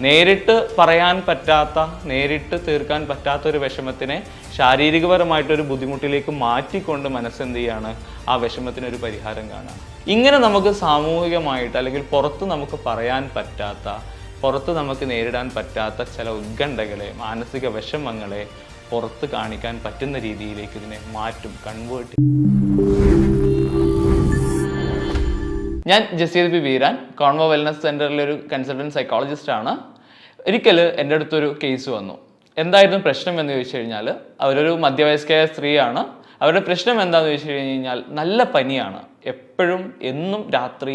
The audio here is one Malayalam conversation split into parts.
നേരിട്ട് പറയാൻ പറ്റാത്ത നേരിട്ട് തീർക്കാൻ പറ്റാത്ത ഒരു വിഷമത്തിനെ ശാരീരികപരമായിട്ടൊരു ബുദ്ധിമുട്ടിലേക്ക് മാറ്റിക്കൊണ്ട് മനസ്സെന്ത് ചെയ്യാണ് ആ വിഷമത്തിനൊരു പരിഹാരം കാണാം. ഇങ്ങനെ നമുക്ക് സാമൂഹികമായിട്ട് അല്ലെങ്കിൽ പുറത്ത് നമുക്ക് പറയാൻ പറ്റാത്ത പുറത്ത് നമുക്ക് നേരിടാൻ പറ്റാത്ത ചില ഉത്കണ്ഠകളെ മാനസിക വിഷമങ്ങളെ പുറത്ത് കാണിക്കാൻ പറ്റുന്ന രീതിയിലേക്ക് ഇതിനെ മാറ്റും കൺവേർട്ട് ഞാൻ Jaseed B Veeran Convo wellness സെന്ററിലെ ഒരു കൺസൾട്ടന്റ് സൈക്കോളജിസ്റ്റ് ആണ്. ഒരിക്കൽ എന്റെ അടുത്തൊരു കേസ് വന്നു. എന്തായിരുന്നു പ്രശ്നം എന്ന് ചോദിച്ചു കഴിഞ്ഞാൽ അവരൊരു മധ്യവയസ്കയായ സ്ത്രീയാണ്. അവരുടെ പ്രശ്നം എന്താണെന്ന് ചോദിച്ചു കഴിഞ്ഞാൽ നല്ല പനിയാണ്. എപ്പോഴും എന്നും രാത്രി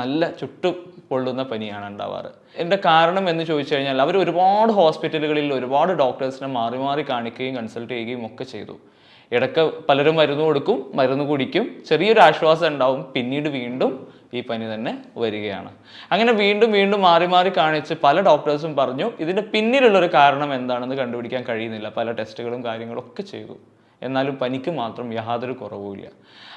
നല്ല ചുട്ടു പൊള്ളുന്ന പനിയാണ് ഉണ്ടാവാറ്. എന്റെ കാരണം എന്ന് ചോദിച്ചു കഴിഞ്ഞാൽ അവർ ഒരുപാട് ഹോസ്പിറ്റലുകളിൽ ഒരുപാട് ഡോക്ടേഴ്സിനെ മാറി മാറി കാണിക്കുകയും കൺസൾട്ട് ചെയ്യുകയും ഒക്കെ ചെയ്തു. ഇടയ്ക്ക് പലരും മരുന്ന് കൊടുക്കും മരുന്ന് കുടിക്കും. ചെറിയൊരു ആശ്വാസം ഉണ്ടാവും പിന്നീട് വീണ്ടും ഈ പനി തന്നെ വരികയാണ്. അങ്ങനെ വീണ്ടും വീണ്ടും മാറി മാറി കാണിച്ച് പല ഡോക്ടേഴ്സും പറഞ്ഞു ഇതിന്റെ പിന്നിലുള്ളൊരു കാരണം എന്താണെന്ന് കണ്ടുപിടിക്കാൻ കഴിയുന്നില്ല. പല ടെസ്റ്റുകളും കാര്യങ്ങളും ഒക്കെ ചെയ്തു. എന്നാലും പനിക്ക് മാത്രം യാതൊരു കുറവുമില്ല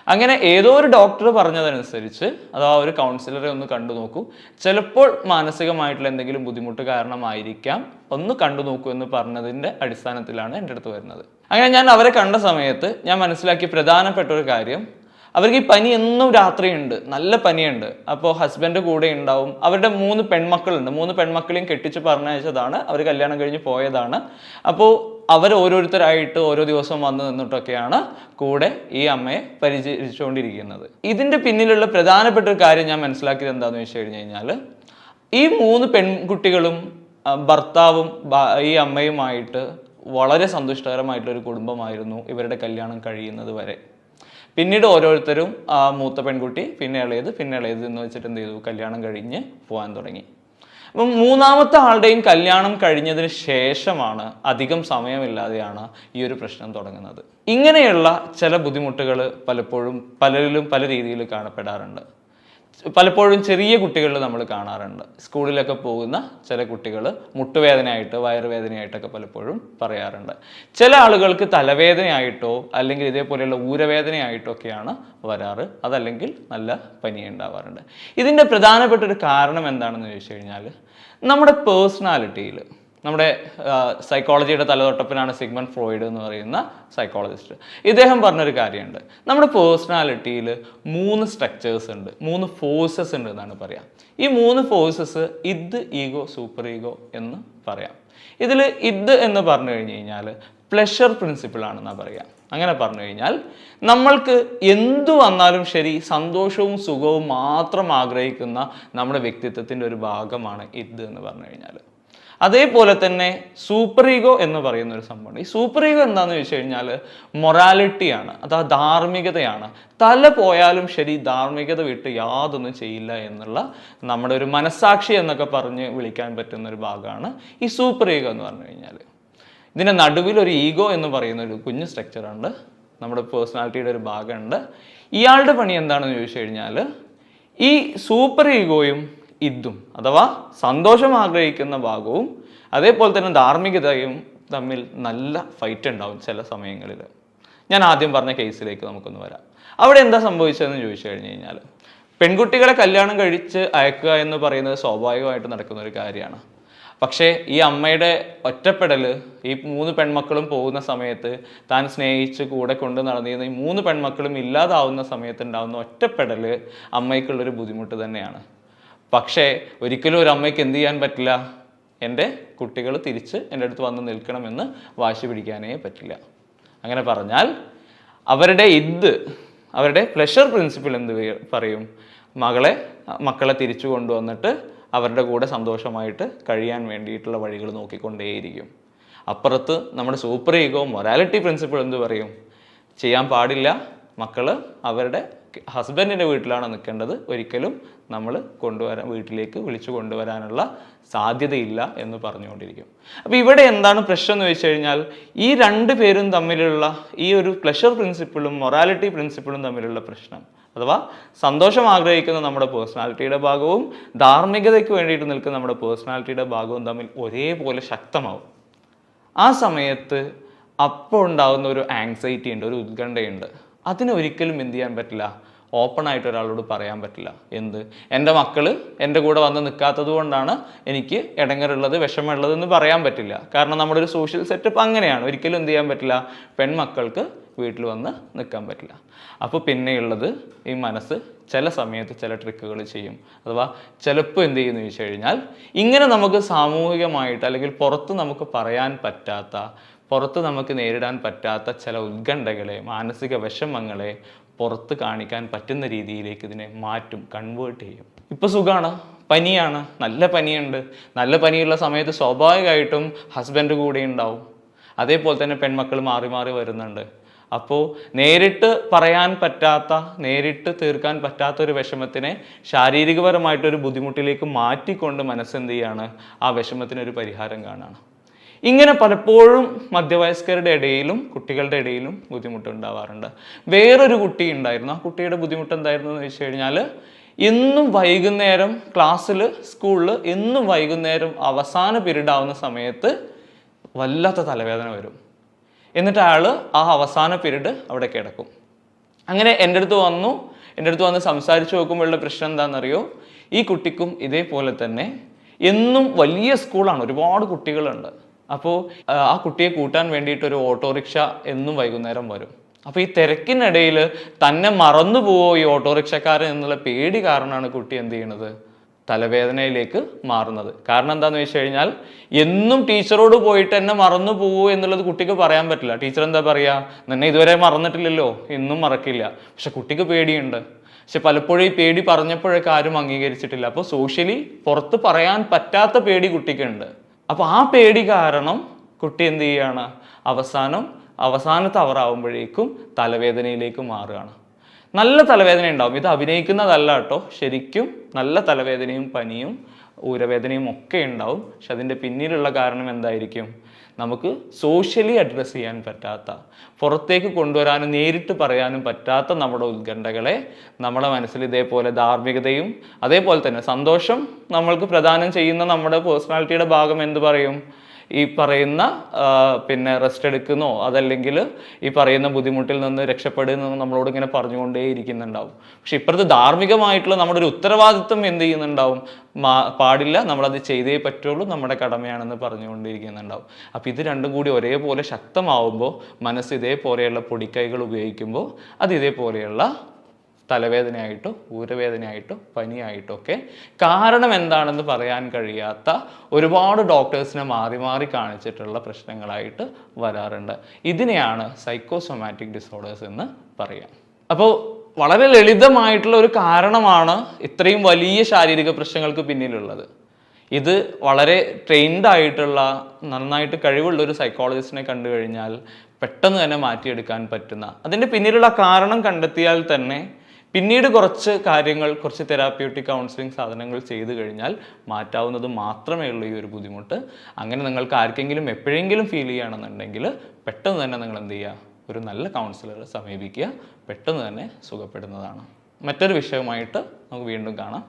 അങ്ങനെ ഏതോ ഒരു ഡോക്ടർ പറഞ്ഞതനുസരിച്ച് അഥവാ ഒരു കൗൺസിലറെ ഒന്ന് കണ്ടു നോക്കൂ. ചിലപ്പോൾ മാനസികമായിട്ടുള്ള എന്തെങ്കിലും ബുദ്ധിമുട്ട് കാരണമായിരിക്കാം. ഒന്ന് കണ്ടു നോക്കൂ എന്ന് പറഞ്ഞതിന്റെ അടിസ്ഥാനത്തിലാണ് എന്റെ അടുത്ത് വരുന്നത്. അങ്ങനെ ഞാൻ അവരെ കണ്ട സമയത്ത് ഞാൻ മനസ്സിലാക്കിയ പ്രധാനപ്പെട്ട ഒരു കാര്യം അവർക്ക് ഈ പനി എന്നും രാത്രിയുണ്ട്. നല്ല പനിയുണ്ട്. അപ്പോൾ ഹസ്ബൻഡ് കൂടെ ഉണ്ടാവും. അവരുടെ മൂന്ന് പെൺമക്കളുണ്ട്. മൂന്ന് പെൺമക്കളെയും കെട്ടിച്ച് പറഞ്ഞയച്ചതാണ്. അവർ കല്യാണം കഴിഞ്ഞ് പോയതാണ്. അപ്പോൾ അവർ ഓരോരുത്തരായിട്ട് ഓരോ ദിവസം വന്നു നിന്നിട്ടൊക്കെയാണ് കൂടെ ഈ അമ്മയെ പരിചരിച്ചുകൊണ്ടിരിക്കുന്നത്. ഇതിന്റെ പിന്നിലുള്ള പ്രധാനപ്പെട്ട ഒരു കാര്യം ഞാൻ മനസ്സിലാക്കിയത് എന്താണെന്ന് വെച്ച് കഴിഞ്ഞ് കഴിഞ്ഞാൽ ഈ മൂന്ന് പെൺകുട്ടികളും ഭർത്താവും ഈ അമ്മയുമായിട്ട് വളരെ സന്തുഷ്ടകരമായിട്ടുള്ള ഒരു കുടുംബമായിരുന്നു ഇവരുടെ കല്യാണം കഴിയുന്നത് വരെ. പിന്നീട് ഓരോരുത്തരും ആ മൂത്ത പെൺകുട്ടി പിന്നെ ഇളയത് പിന്നെ ഇളയത് എന്ന് വെച്ചിട്ട് എന്ത് ചെയ്തു? കല്യാണം കഴിഞ്ഞ് പോകാൻ തുടങ്ങി. അപ്പം മൂന്നാമത്തെ ആളുടെയും കല്യാണം കഴിഞ്ഞതിന് ശേഷമാണ് അധികം സമയമില്ലാതെയാണ് ഈ ഒരു പ്രശ്നം തുടങ്ങുന്നത്. ഇങ്ങനെയുള്ള ചില ബുദ്ധിമുട്ടുകൾ പലപ്പോഴും പലരിലും പല രീതിയിൽ കാണപ്പെടാറുണ്ട്. പലപ്പോഴും ചെറിയ കുട്ടികളിൽ നമ്മൾ കാണാറുണ്ട്. സ്കൂളിലൊക്കെ പോകുന്ന ചില കുട്ടികൾ മുട്ടുവേദനയായിട്ട് വയറുവേദനയായിട്ടൊക്കെ പലപ്പോഴും പറയാറുണ്ട്. ചില ആളുകൾക്ക് തലവേദനയായിട്ടോ അല്ലെങ്കിൽ ഇതേപോലെയുള്ള ഊരവേദനയായിട്ടോ ഒക്കെയാണ് വരാറ്. അതല്ലെങ്കിൽ നല്ല പനി ഉണ്ടാവാറുണ്ട് ഇതിന്റെ പ്രധാനപ്പെട്ട ഒരു കാരണം എന്താണെന്ന് ചോദിച്ചു കഴിഞ്ഞാൽ നമ്മുടെ പേഴ്സണാലിറ്റിയിൽ നമ്മുടെ സൈക്കോളജിയുടെ തലതൊട്ടപ്പനാണ് സിഗ്മൺ ഫ്രോയിഡ് എന്ന് പറയുന്ന സൈക്കോളജിസ്റ്റ് ഇദ്ദേഹം പറഞ്ഞൊരു കാര്യമുണ്ട്. നമ്മുടെ പേഴ്സണാലിറ്റിയിൽ മൂന്ന് സ്ട്രക്ചേഴ്സ് ഉണ്ട് മൂന്ന് ഫോഴ്സസ് ഉണ്ട് എന്നാണ് പറയാം. ഈ മൂന്ന് ഫോഴ്സസ് ഇത് ഈഗോ സൂപ്പർ ഈഗോ എന്ന് പറയാം. ഇതിൽ ഇത് എന്ന് പറഞ്ഞു കഴിഞ്ഞ് കഴിഞ്ഞാൽ പ്ലഷർ പ്രിൻസിപ്പിൾ ആണെന്നാണ് പറയാം. അങ്ങനെ പറഞ്ഞു കഴിഞ്ഞാൽ നമ്മൾക്ക് എന്തു വന്നാലും ശരി സന്തോഷവും സുഖവും മാത്രം ആഗ്രഹിക്കുന്ന നമ്മുടെ വ്യക്തിത്വത്തിന്റെ ഒരു ഭാഗമാണ് ഇത് എന്ന് പറഞ്ഞു കഴിഞ്ഞാൽ അതേപോലെ തന്നെ സൂപ്പർ ഈഗോ എന്ന് പറയുന്ന ഒരു സംഭവമുണ്ട്. ഈ സൂപ്പർ ഈഗോ എന്താണെന്ന് വെച്ച് കഴിഞ്ഞാൽ മൊറാലിറ്റിയാണ് അതാ ധാർമ്മികതയാണ്. തല പോയാലും ശരി ധാർമ്മികത വിട്ട് യാതൊന്നും ചെയ്യില്ല എന്നുള്ള നമ്മുടെ ഒരു മനസാക്ഷി എന്നൊക്കെ പറഞ്ഞ് വിളിക്കാൻ പറ്റുന്ന ഒരു ഭാഗമാണ് ഈ സൂപ്പർ ഈഗോ എന്ന് പറഞ്ഞു കഴിഞ്ഞാൽ ഇതിന്റെ നടുവിൽ ഒരു ഈഗോ എന്ന് പറയുന്ന ഒരു കുഞ്ഞ് സ്ട്രക്ചറുണ്ട് നമ്മുടെ പേഴ്സണാലിറ്റിയുടെ ഒരു ഭാഗമുണ്ട്. ഇയാളുടെ പണി എന്താണെന്ന് ചോദിച്ചു കഴിഞ്ഞാൽ ഈ സൂപ്പർ ഈഗോയും ഇതും അഥവാ സന്തോഷം ആഗ്രഹിക്കുന്ന ഭാഗവും അതേപോലെ തന്നെ ധാർമ്മികതയും തമ്മിൽ നല്ല ഫൈറ്റ് ഉണ്ടാവും ചില സമയങ്ങളിൽ. ഞാൻ ആദ്യം പറഞ്ഞ കേസിലേക്ക് നമുക്കൊന്ന് വരാം. അവിടെ എന്താ സംഭവിച്ചതെന്ന് ചോദിച്ചു കഴിഞ്ഞു കഴിഞ്ഞാൽ പെൺകുട്ടികളെ കല്യാണം കഴിച്ച് അയക്കുക എന്ന് പറയുന്നത് സ്വാഭാവികമായിട്ട് നടക്കുന്ന ഒരു കാര്യമാണ്. പക്ഷേ ഈ അമ്മയുടെ ഒറ്റപ്പെടൽ ഈ മൂന്ന് പെൺമക്കളും പോകുന്ന സമയത്ത് താൻ സ്നേഹിച്ച് കൂടെ കൊണ്ട് നടന്നിരുന്ന ഈ മൂന്ന് പെൺമക്കളും ഇല്ലാതാവുന്ന സമയത്ത് ഉണ്ടാവുന്ന ഒറ്റപ്പെടൽ അമ്മയ്ക്കുള്ളൊരു ബുദ്ധിമുട്ട് തന്നെയാണ്. പക്ഷേ ഒരിക്കലും ഒരു അമ്മയ്ക്ക് എന്ത് ചെയ്യാൻ പറ്റില്ല? എന്റെ കുട്ടികൾ തിരിച്ച് എന്റെ അടുത്ത് വന്ന് നിൽക്കണമെന്ന് വാശി പിടിക്കാനേ പറ്റില്ല. അങ്ങനെ പറഞ്ഞാൽ അവരുടെ ഇത് അവരുടെ പ്ലഷർ പ്രിൻസിപ്പിൾ എന്ത് പറയും? മകളെ മക്കളെ തിരിച്ചു കൊണ്ടുവന്നിട്ട് അവരുടെ കൂടെ സന്തോഷമായിട്ട് കഴിയാൻ വേണ്ടിയിട്ടുള്ള വഴികൾ നോക്കിക്കൊണ്ടേയിരിക്കും. അപ്പുറത്ത് നമ്മുടെ സൂപ്പർ ഈഗോ മൊറാലിറ്റി പ്രിൻസിപ്പിൾ എന്ത് പറയും? ചെയ്യാൻ പാടില്ല. മക്കൾ അവരുടെ ഹസ്ബൻഡിന്റെ വീട്ടിലാണ് നിൽക്കേണ്ടത്? ഒരിക്കലും നമ്മൾ കൊണ്ടുവരാൻ വീട്ടിലേക്ക് വിളിച്ചു കൊണ്ടുവരാനുള്ള സാധ്യതയില്ല എന്ന് പറഞ്ഞുകൊണ്ടിരിക്കും. അപ്പോൾ ഇവിടെ എന്താണ് പ്രശ്നം എന്ന് വെച്ച് കഴിഞ്ഞാൽ ഈ രണ്ട് പേരും തമ്മിലുള്ള ഈ ഒരു പ്ലഷർ പ്രിൻസിപ്പിളും മൊറാലിറ്റി പ്രിൻസിപ്പിളും തമ്മിലുള്ള പ്രശ്നം അഥവാ സന്തോഷം ആഗ്രഹിക്കുന്ന നമ്മുടെ പേഴ്സണാലിറ്റിയുടെ ഭാഗവും ധാർമ്മികതയ്ക്ക് വേണ്ടിയിട്ട് നിൽക്കുന്ന നമ്മുടെ പേഴ്സണാലിറ്റിയുടെ ഭാഗവും തമ്മിൽ ഒരേപോലെ ശക്തമാവും. ആ സമയത്ത് അപ്പോൾ ഉണ്ടാകുന്ന ഒരു ആങ്സൈറ്റി ഉണ്ട് ഒരു ഉത്കണ്ഠയുണ്ട്. അതിനെ ഒരിക്കലും എന്ത് ചെയ്യാൻ പറ്റില്ല. ഓപ്പൺ ആയിട്ട് ഒരാളോട് പറയാൻ പറ്റില്ല. എന്ത്? എന്റെ മക്കൾ എന്റെ കൂടെ വന്ന് നിൽക്കാത്തത് കൊണ്ടാണ് എനിക്ക് ഇടങ്ങറുള്ളത് വിഷമമുള്ളത് എന്ന് പറയാൻ പറ്റില്ല. കാരണം നമ്മുടെ ഒരു സോഷ്യൽ സെറ്റപ്പ് അങ്ങനെയാണ്. ഒരിക്കലും എന്ത് ചെയ്യാൻ പറ്റില്ല. പെൺമക്കൾക്ക് വീട്ടിൽ വന്ന് നിൽക്കാൻ പറ്റില്ല. അപ്പോൾ പിന്നെയുള്ളത് ഈ മനസ്സ് ചില സമയത്ത് ചില ട്രിക്കുകൾ ചെയ്യും. അഥവാ ചിലപ്പോൾ എന്ത് ചെയ്യുന്നു ചോദിച്ചു കഴിഞ്ഞാൽ ഇങ്ങനെ നമുക്ക് സാമൂഹികമായിട്ട് അല്ലെങ്കിൽ പുറത്ത് നമുക്ക് പറയാൻ പറ്റാത്ത പുറത്ത് നമുക്ക് നേരിടാൻ പറ്റാത്ത ചില ഉത്കണ്ഠകളെ മാനസിക വിഷമങ്ങളെ പുറത്ത് കാണിക്കാൻ പറ്റുന്ന രീതിയിലേക്ക് ഇതിനെ മാറ്റും കൺവേർട്ട് ചെയ്യും. ഇപ്പോൾ സുഖമാണ്. പനിയാണ്. നല്ല പനിയുണ്ട്. നല്ല പനിയുള്ള സമയത്ത് സ്വാഭാവികമായിട്ടും ഹസ്ബൻഡ് കൂടെ ഉണ്ടാവും. അതേപോലെ തന്നെ പെൺമക്കൾ മാറി മാറി വരുന്നുണ്ട്. അപ്പോൾ നേരിട്ട് പറയാൻ പറ്റാത്ത നേരിട്ട് തീർക്കാൻ പറ്റാത്ത ഒരു വിഷമത്തിനെ ശാരീരികപരമായിട്ടൊരു ബുദ്ധിമുട്ടിലേക്ക് മാറ്റിക്കൊണ്ട് മനസ്സെന്ത് ചെയ്യാണ് ആ വിഷമത്തിനൊരു പരിഹാരം കാണാണ്. ഇങ്ങനെ പലപ്പോഴും മധ്യവയസ്കരുടെ ഇടയിലും കുട്ടികളുടെ ഇടയിലും ബുദ്ധിമുട്ടുണ്ടാവാറുണ്ട്. വേറൊരു കുട്ടി ഉണ്ടായിരുന്നു. ആ കുട്ടിയുടെ ബുദ്ധിമുട്ട് എന്തായിരുന്നു എന്ന് വെച്ച് കഴിഞ്ഞാൽ എന്നും വൈകുന്നേരം ക്ലാസ്സിൽ സ്കൂളിൽ എന്നും വൈകുന്നേരം അവസാന പീരീഡ് ആവുന്ന സമയത്ത് വല്ലാത്ത തലവേദന വരും. എന്നിട്ട് അയാൾ ആ അവസാന പീരീഡ് അവിടെ കിടക്കും. അങ്ങനെ എന്റെ അടുത്ത് വന്നു. എന്റെ അടുത്ത് വന്ന് സംസാരിച്ച് നോക്കുമ്പോഴുള്ള പ്രശ്നം എന്താണെന്നറിയോ? ഈ കുട്ടിക്കും ഇതേപോലെ തന്നെ എന്നും വലിയ സ്കൂളാണ് ഒരുപാട് കുട്ടികളുണ്ട്. അപ്പോൾ ആ കുട്ടിയെ കൂട്ടാൻ വേണ്ടിയിട്ട് ഒരു ഓട്ടോറിക്ഷ എന്നും വൈകുന്നേരം വരും. അപ്പോൾ ഈ തിരക്കിനിടയിൽ തന്നെ മറന്നു പോവോ ഈ ഓട്ടോറിക്ഷക്കാരൻ എന്നുള്ള പേടി കാരണമാണ് കുട്ടി എന്ത് ചെയ്യണത്? തലവേദനയിലേക്ക് മാറുന്നത്. കാരണം എന്താണെന്ന് വെച്ച് കഴിഞ്ഞാൽ എന്നും ടീച്ചറോട് പോയിട്ട് എന്നെ മറന്നു പോവൂ എന്നുള്ളത് കുട്ടിക്ക് പറയാൻ പറ്റില്ല. ടീച്ചർ എന്താ പറയുക നിന്നെ ഇതുവരെ മറന്നിട്ടില്ലല്ലോ എന്നും മറക്കില്ല. പക്ഷെ കുട്ടിക്ക് പേടിയുണ്ട്. പക്ഷെ പലപ്പോഴും ഈ പേടി പറഞ്ഞപ്പോഴൊക്കെ ആരും അംഗീകരിച്ചിട്ടില്ല. അപ്പോൾ സോഷ്യലി പുറത്ത് പറയാൻ പറ്റാത്ത പേടി കുട്ടിക്കുണ്ട്. അപ്പോൾ ആ പേടി കാരണം കുട്ടി എന്ത് ചെയ്യുകയാണ് അവസാനം അവസാനത്തെ അവറാവുമ്പോഴേക്കും തലവേദനയിലേക്ക് മാറുകയാണ്. നല്ല തലവേദന ഉണ്ടാവും. ഇത് അഭിനയിക്കുന്നതല്ല കേട്ടോ. ശരിക്കും നല്ല തലവേദനയും പനിയും ഊരവേദനയും ഒക്കെ ഉണ്ടാവും. പക്ഷെ അതിന്റെ പിന്നിലുള്ള കാരണം എന്തായിരിക്കും? നമുക്ക് സോഷ്യലി അഡ്രസ്സ് ചെയ്യാൻ പറ്റാത്ത പുറത്തേക്ക് കൊണ്ടുവരാനും നേരിട്ട് പറയാനും പറ്റാത്ത നമ്മുടെ ഉത്കണ്ഠകളെ നമ്മുടെ മനസ്സിൽ ഇതേപോലെ ധാർമ്മികതയും അതേപോലെ തന്നെ സന്തോഷം നമ്മൾക്ക് പ്രദാനം ചെയ്യുന്ന നമ്മുടെ പേഴ്സണാലിറ്റിയുടെ ഭാഗം എന്ത് പറയും? ഈ പറയുന്ന പിന്നെ റെസ്റ്റ് എടുക്കുന്നോ അതല്ലെങ്കിൽ ഈ പറയുന്ന ബുദ്ധിമുട്ടിൽ നിന്ന് രക്ഷപ്പെടുന്നു നമ്മളോട് ഇങ്ങനെ പറഞ്ഞുകൊണ്ടേ ഇരിക്കുന്നുണ്ടാവും. പക്ഷെ ഇപ്പുറത്ത് ധാർമ്മികമായിട്ടുള്ള നമ്മുടെ ഒരു ഉത്തരവാദിത്വം എന്ത് ചെയ്യുന്നുണ്ടാവും? പാടില്ല നമ്മളത് ചെയ്തേ പറ്റുള്ളൂ നമ്മുടെ കടമയാണെന്ന് പറഞ്ഞുകൊണ്ടിരിക്കുന്നുണ്ടാവും അപ്പം ഇത് രണ്ടും കൂടി ഒരേപോലെ ശക്തമാവുമ്പോൾ മനസ്സ് ഇതേപോലെയുള്ള പൊടിക്കൈകൾ ഉപയോഗിക്കുമ്പോൾ അത് ഇതേപോലെയുള്ള തലവേദനയായിട്ടോ ഊരവേദനയായിട്ടോ പനിയായിട്ടോ ഒക്കെ കാരണം എന്താണെന്ന് പറയാൻ കഴിയാത്ത ഒരുപാട് ഡോക്ടേഴ്സിനെ മാറി മാറി കാണിച്ചിട്ടുള്ള പ്രശ്നങ്ങളായിട്ട് വരാറുണ്ട്. ഇതിനെയാണ് സൈക്കോസൊമാറ്റിക് ഡിസോർഡേഴ്സ് എന്ന് പറയാം. അപ്പോൾ വളരെ ലളിതമായിട്ടുള്ള ഒരു കാരണമാണ് ഇത്രയും വലിയ ശാരീരിക പ്രശ്നങ്ങൾക്ക് പിന്നിലുള്ളത്. ഇത് വളരെ ട്രെയിൻഡ് ആയിട്ടുള്ള നന്നായിട്ട് കഴിവുള്ള ഒരു സൈക്കോളജിസ്റ്റിനെ കണ്ടു കഴിഞ്ഞാൽ പെട്ടെന്ന് തന്നെ മാറ്റിയെടുക്കാൻ പറ്റുന്ന അതിന്റെ പിന്നിലുള്ള കാരണം കണ്ടെത്തിയാൽ തന്നെ പിന്നീട് കുറച്ച് കാര്യങ്ങൾ കുറച്ച് തെറാപ്യൂട്ടിക് കൗൺസിലിംഗ് സാധനങ്ങൾ ചെയ്തു കഴിഞ്ഞാൽ മാറ്റാവുന്നത് മാത്രമേ ഉള്ളൂ ഈ ഒരു ബുദ്ധിമുട്ട്. അങ്ങനെ നിങ്ങൾക്ക് ആർക്കെങ്കിലും എപ്പോഴെങ്കിലും ഫീൽ ചെയ്യുകയാണെന്നുണ്ടെങ്കിൽ പെട്ടെന്ന് തന്നെ നിങ്ങൾ എന്ത് ചെയ്യുക? ഒരു നല്ല കൗൺസിലറെ സമീപിക്കുക. പെട്ടെന്ന് തന്നെ സുഖപ്പെടുന്നതാണ്. മറ്റൊരു വിഷയവുമായിട്ട് നമുക്ക് വീണ്ടും കാണാം.